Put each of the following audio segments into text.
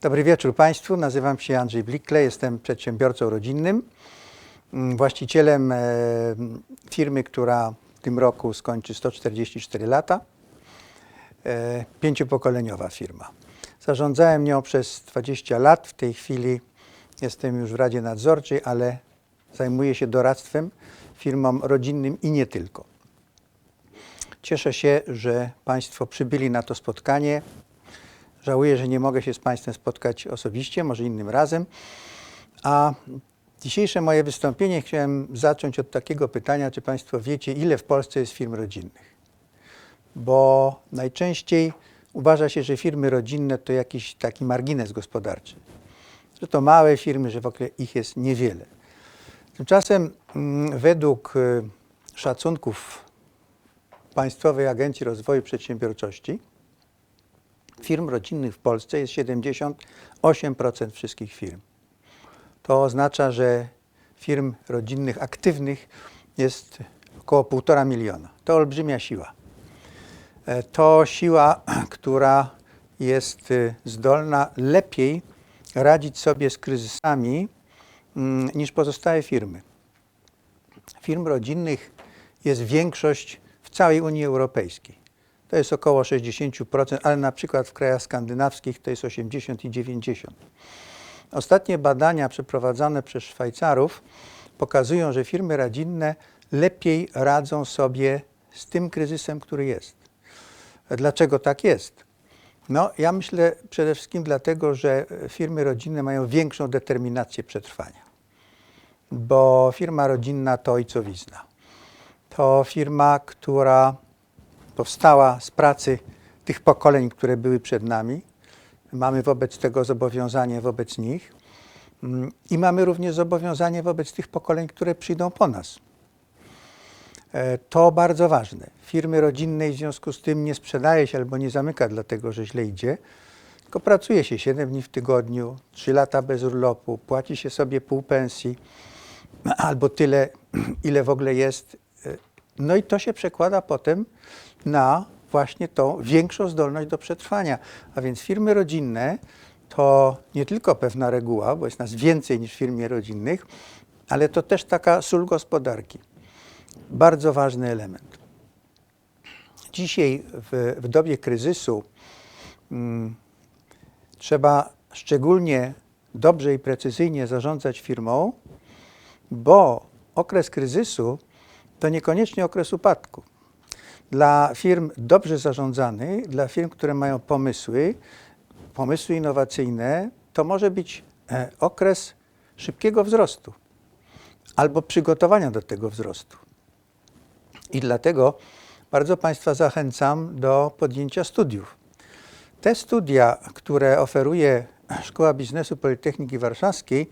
Dobry wieczór Państwu. Nazywam się Andrzej Blikle, jestem przedsiębiorcą rodzinnym, mm, właścicielem e, firmy, która w tym roku skończy 144 lata. E, Pięciopokoleniowa firma. Zarządzałem nią przez 20 lat. W tej chwili jestem już w Radzie Nadzorczej, ale zajmuję się doradztwem firmom rodzinnym i nie tylko. Cieszę się, że Państwo przybyli na to spotkanie. Żałuję, że nie mogę się z Państwem spotkać osobiście, może innym razem. A dzisiejsze moje wystąpienie chciałem zacząć od takiego pytania, czy Państwo wiecie, ile w Polsce jest firm rodzinnych? Bo najczęściej uważa się, że firmy rodzinne to jakiś taki margines gospodarczy. Że to małe firmy, że w ogóle ich jest niewiele. Tymczasem mm, według y, szacunków Państwowej Agencji Rozwoju Przedsiębiorczości firm rodzinnych w Polsce jest 78% wszystkich firm. To oznacza, że firm rodzinnych aktywnych jest około 1,5 miliona. To olbrzymia siła. E, To siła, która jest y, zdolna lepiej radzić sobie z kryzysami mm, niż pozostałe firmy. Firm rodzinnych jest większość w całej Unii Europejskiej. To jest około 60%, ale na przykład w krajach skandynawskich to jest 80 i 90. Ostatnie badania przeprowadzone przez Szwajcarów pokazują, że firmy rodzinne lepiej radzą sobie z tym kryzysem, który jest. Dlaczego tak jest? No, ja myślę przede wszystkim dlatego, że firmy rodzinne mają większą determinację przetrwania. Bo firma rodzinna to ojcowizna. To firma, która powstała z pracy tych pokoleń, które były przed nami. Mamy wobec tego zobowiązanie wobec nich Mm, i mamy również zobowiązanie wobec tych pokoleń, które przyjdą po nas. E, To bardzo ważne. Firmy rodzinnej w związku z tym nie sprzedaje się albo nie zamyka dlatego, że źle idzie, tylko pracuje się 7 dni w tygodniu, 3 lata bez urlopu, płaci się sobie pół pensji albo tyle, ile w ogóle jest. No i to się przekłada potem na właśnie tą większą zdolność do przetrwania. A więc firmy rodzinne to nie tylko pewna reguła, bo jest nas więcej niż w firmie rodzinnych, ale to też taka sól gospodarki. Bardzo ważny element. Dzisiaj w, w dobie kryzysu mm, trzeba szczególnie dobrze i precyzyjnie zarządzać firmą, bo okres kryzysu to niekoniecznie okres upadku. Dla firm dobrze zarządzanych, dla firm, które mają pomysły, pomysły innowacyjne, to może być e, okres szybkiego wzrostu albo przygotowania do tego wzrostu. I dlatego bardzo Państwa zachęcam do podjęcia studiów. Te studia, które oferuje Szkoła Biznesu Politechniki Warszawskiej,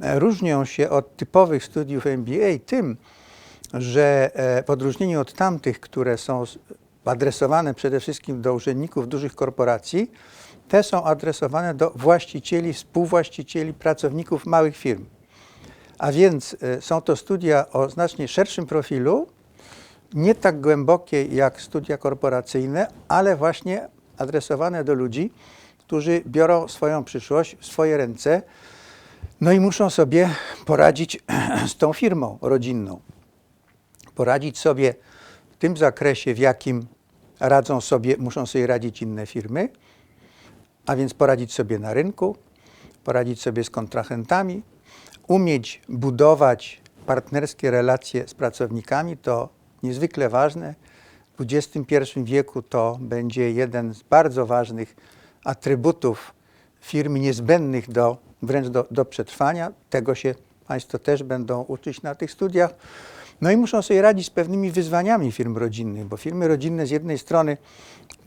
e, różnią się od typowych studiów MBA tym, że e, w odróżnieniu od tamtych, które są adresowane przede wszystkim do urzędników dużych korporacji, te są adresowane do właścicieli, współwłaścicieli, pracowników małych firm. A więc e, są to studia o znacznie szerszym profilu, nie tak głębokie jak studia korporacyjne, ale właśnie adresowane do ludzi, którzy biorą swoją przyszłość w swoje ręce, no i muszą sobie poradzić z tą firmą rodzinną. Poradzić sobie w tym zakresie, w jakim radzą sobie, muszą sobie radzić inne firmy, a więc poradzić sobie na rynku, poradzić sobie z kontrahentami, umieć budować partnerskie relacje z pracownikami to niezwykle ważne. W XXI wieku to będzie jeden z bardzo ważnych atrybutów firmy niezbędnych do, wręcz do, do przetrwania. Tego się Państwo też będą uczyć na tych studiach. No i muszą sobie radzić z pewnymi wyzwaniami firm rodzinnych, bo firmy rodzinne z jednej strony,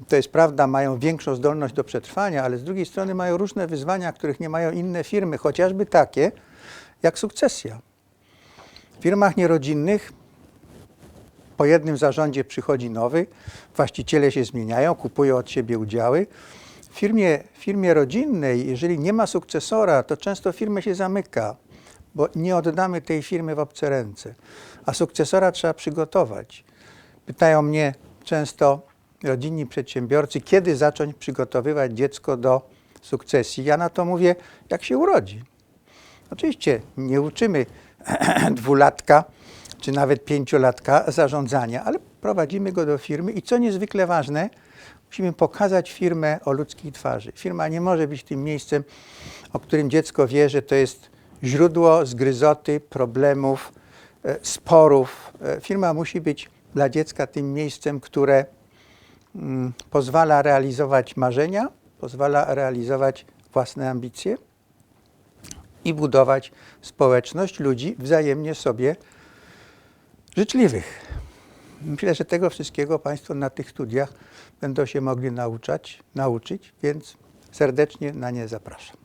to jest prawda, mają większą zdolność do przetrwania, ale z drugiej strony mają różne wyzwania, których nie mają inne firmy, chociażby takie jak sukcesja. W firmach nierodzinnych po jednym zarządzie przychodzi nowy, właściciele się zmieniają, kupują od siebie udziały. W firmie, firmie rodzinnej, jeżeli nie ma sukcesora, to często firmę się zamyka, bo nie oddamy tej firmy w obce ręce. A sukcesora trzeba przygotować. Pytają mnie często rodzinni przedsiębiorcy, kiedy zacząć przygotowywać dziecko do sukcesji. Ja na to mówię, jak się urodzi. Oczywiście nie uczymy dwulatka czy nawet pięciolatka zarządzania, ale prowadzimy go do firmy i co niezwykle ważne, musimy pokazać firmę o ludzkiej twarzy. Firma nie może być tym miejscem, o którym dziecko wie, że to jest źródło zgryzoty, problemów, e, sporów. E, Firma musi być dla dziecka tym miejscem, które mm, pozwala realizować marzenia, pozwala realizować własne ambicje i budować społeczność ludzi wzajemnie sobie życzliwych. Myślę, że tego wszystkiego Państwo na tych studiach będą się mogli nauczać, nauczyć, więc serdecznie na nie zapraszam.